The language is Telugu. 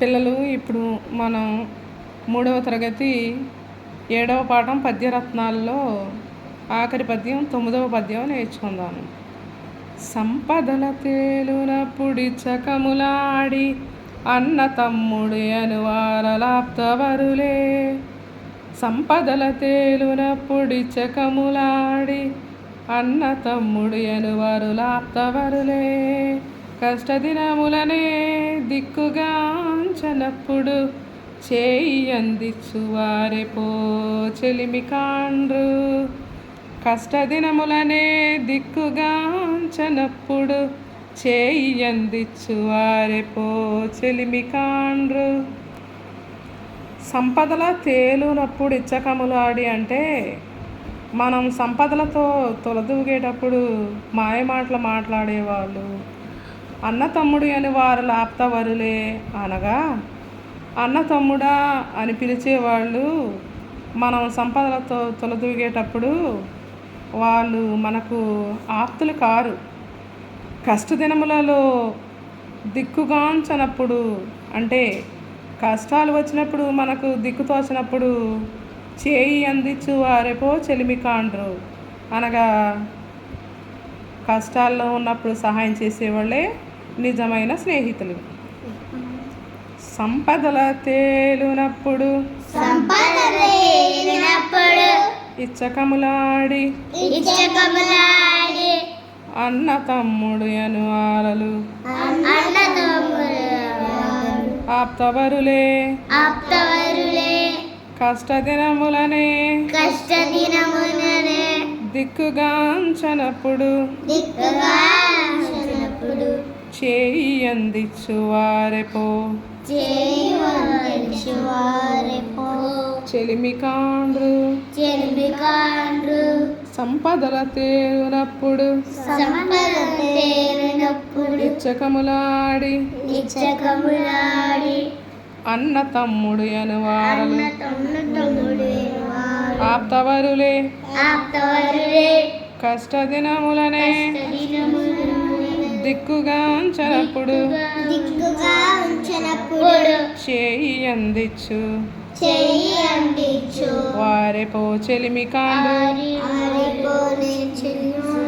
పిల్లలు ఇప్పుడు మనం మూడవ తరగతి ఏడవ పాఠం పద్యరత్నాల్లో ఆఖరి పద్యం తొమ్మిదవ పద్యం నేర్చుకుందాము. సంపదల తేలున పుడిచకములాడి అన్న తమ్ముడి అనువారలాప్తవరులే సంపదల తేలున పుడిచకములాడి అన్న తమ్ముడి అనువారులాప్తవరులే కష్టదినములనే దిక్కుగా చేయి అందించు వారే చెలిమి కాండ్రు. కష్టదినములనే దిక్కుగాంచనప్పుడు చేయి అందించు చెలిమి కాండ్రు. సంపదల తేలునప్పుడు ఇచ్చకములు ఆడి అంటే మనం సంపదలతో తొలదూగేటప్పుడు మాయమాటలు మాట్లాడేవాళ్ళు. అన్న తమ్ముడు అని వారు లాప్తవరులే అనగా అన్న తమ్ముడా అని పిలిచేవాళ్ళు మనం సంపదలతో తొలదూగేటప్పుడు వాళ్ళు మనకు ఆప్తులు కారు. కష్టదినములలో దిక్కుగాంచనప్పుడు అంటే కష్టాలు వచ్చినప్పుడు మనకు దిక్కు తోచినప్పుడు చేయి అందించు వారేపో చెలిమి కాండ్రు అనగా కష్టాల్లో ఉన్నప్పుడు సహాయం చేసేవాళ్ళే నిజమైన స్నేహితులు. సంపదల తేలునప్పుడు ఇచ్చకములాడి అన్న తమ్ముడు అను ఆలలు ఆప్తవరులే కష్టదినములనే కష్ట దినముననే దిక్కుగాంచనప్పుడు దిక్కుగా చేయి అందించు వారెపో చేయవలసి వారెపో చెలిమి కాండ్రు చెల్లికాండ్రు సంపదల తేలునప్పుడు సంపద తేలినప్పుడు ఇచ్చకములాడి ఇచ్చకములాడి అన్న తమ్ముడు అను వారలు అన్న తమ్ముడు తమ్ముడే వారు ఆప్తవరులే. ఆప్తవరులే. కష్టదినములనే. దిక్కుగాంచనప్పుడు దిక్కుగా ఉంచినప్పుడు చేయి అందించు అందించు చెలిమి కాండ్రు ఆరిపోని చెల్లి